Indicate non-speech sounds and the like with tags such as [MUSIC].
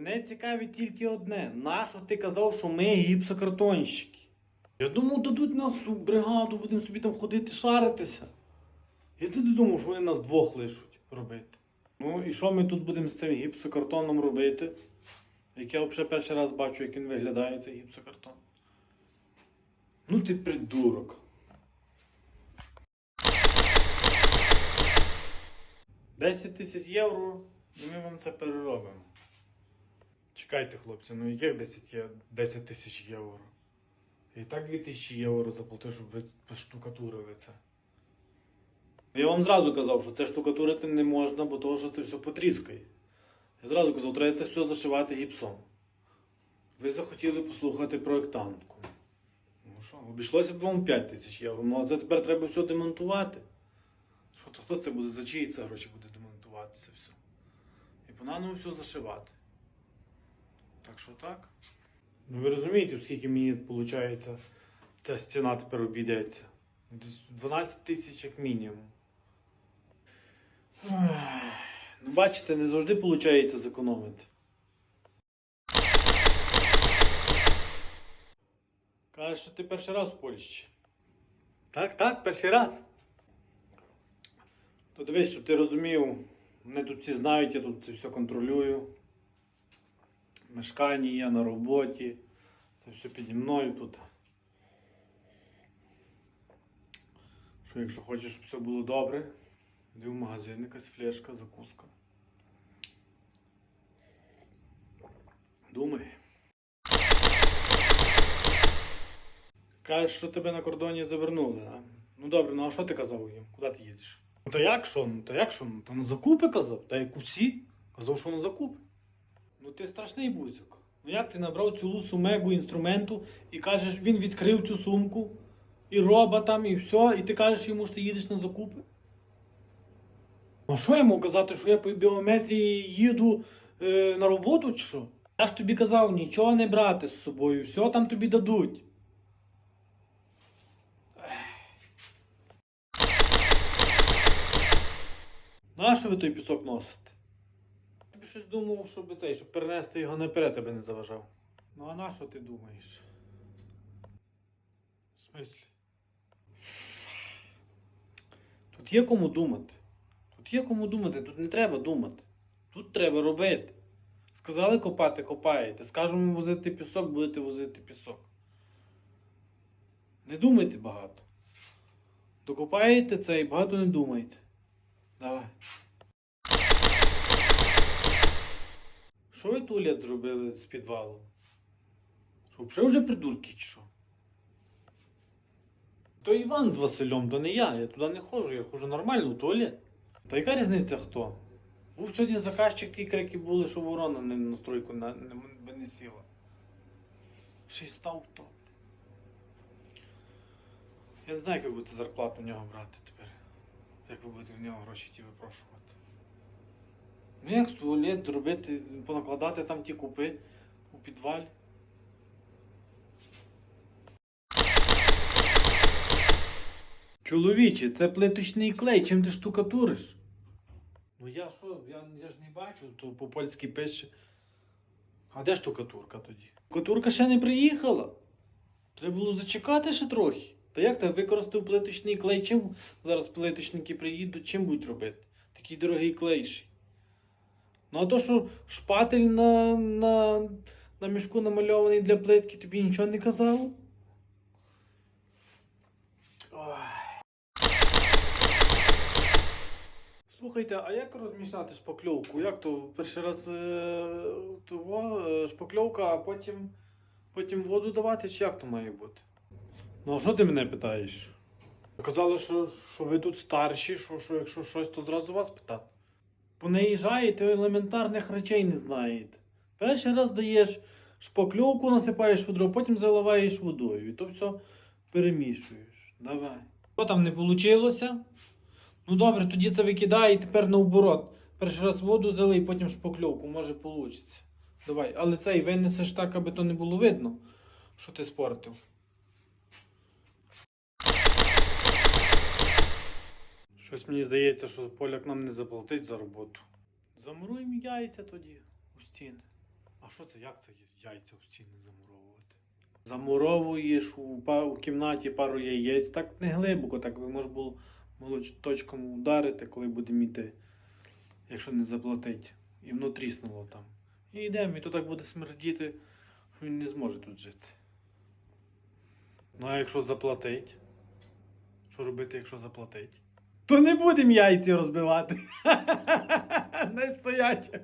Мене цікавить тільки одне. Нащо ти казав, що ми гіпсокартонщики? Я думав, дадуть нас у бригаду, будемо собі там ходити шаритися. Я ти думав, що вони нас двох лишуть робити. Ну і що ми тут будемо з цим гіпсокартоном робити? Як я взагалі перший раз бачу, як він виглядає, цей гіпсокартон. Ну ти придурок. Десять тисяч євро, і ми вам це переробимо. Чекайте, хлопці, ну яких 10, є- 10 тисяч євро? І так 2 тисячі євро заплатив, щоб ви поштукатурили це. Я вам зразу казав, що це штукатурити не можна, бо того, що це все потріскає. Я зразу казав, треба це все зашивати гіпсом. Ви захотіли послухати проєктантку. Ну що, обійшлося б вам 5 тисяч євро, ну а це тепер треба все демонтувати. Що то хто це буде, за чиї це гроші буде демонтувати це все? І по-наново все зашивати. Так що так. Ну ви розумієте, скільки мені виходить ця стіна тепер обійдеться? 12 тисяч як мінімум. Ну, бачите, не завжди виходить зекономити. Кажеш, що ти перший раз в Польщі. Так, так, перший раз. То дивись, щоб ти розумів, мене тут всі знають, я тут це все контролюю. Мешкання я на роботі. Це все піді мною тут. Що якщо хочеш, щоб все було добре, йди в магазин, якась флешка, закуска. Думай. Кажеш, що тебе на кордоні завернули, а? Ну добре, ну а що ти казав їм? Куди ти їдеш? Ну та як що? Ну та як що? Ну та на закупи казав? Та як усі? Казав, що на закупи. Ну ти страшний бузик. Ну як ти набрав цілу сумегу інструменту і кажеш, він відкрив цю сумку, і роба там, і все, і ти кажеш йому, що ти їдеш на закупи? Ну що можу казати, що я по біометрії їду е, на роботу чи що? Я ж тобі казав, нічого не брати з собою, все там тобі дадуть. Нащо ви той пісок носите? Б щось думав, щоб цей, щоб перенести його наперед, аби не заважав. Ну а на що ти думаєш? В смислі? Тут є кому думати. Тут є кому думати, тут не треба думати. Тут треба робити. Сказали копати, копаєте. Скажемо возити пісок, будете возити пісок. Не думайте багато. Докопаєте це і багато не думайте. Давай. Що ви туалет зробили з підвалу? Що, взагалі вже придурки чи що? То Іван з Василем, то не я. Я туди не ходжу, я ходжу нормально в туалет. Та яка різниця хто? Був сьогодні заказчик, ті крики були, що ворона не на стройку на, не, не сіла. Ще й став то. Я не знаю, як ви будете зарплату у нього брати тепер. Як ви будете в нього гроші ті випрошувати? Ну як туалет зробити, понакладати там ті купи у підвалі? Чоловіче, це плиточний клей, чим ти штукатуриш? Ну я що, я, я ж не бачу, то по-польськи пише. А де штукатурка тоді? Штукатурка ще не приїхала. Треба було зачекати ще трохи. Та як так використав плиточний клей? Чим зараз плиточники приїдуть, чим будуть робити? Такий дорогий клей ще. Ну а то, що шпатель на, на, на мішку намальований для плитки, тобі нічого не казав? Слухайте, а як розмішати шпакльовку? Як то перший раз е, того, е, шпакльовка, а потім, потім воду давати, чи як то має бути? Ну, а що ти мене питаєш? Казали, що, що ви тут старші, що, що якщо щось, то зразу вас питати. Понаїжджаєте, елементарних речей не знаєте. Перший раз даєш шпакльовку, насипаєш ведро, потім заливаєш водою. І то все перемішуєш. Давай. Що там не вийшло? Ну добре, тоді це викидай і тепер наоборот. Перший раз воду залий, потім шпакльовку, може вийде. Давай, але цей винесеш так, аби то не було видно, що ти спортив. Щось мені здається, що поляк нам не заплатить за роботу. Замуруємо яйця тоді у стіни. А що це? Як це яйця в стіни замуровувати? Замуровуєш у, у кімнаті пару яєць, так не глибоко, так би можна було молоточком ударити, коли будемо йти, якщо не заплатить. І воно тріснуло там. І йдемо, і то так буде смердіти, що він не зможе тут жити. Ну а якщо заплатить? Що робити, якщо заплатить? То не будемо яйці розбивати. [LAUGHS] Не стоять.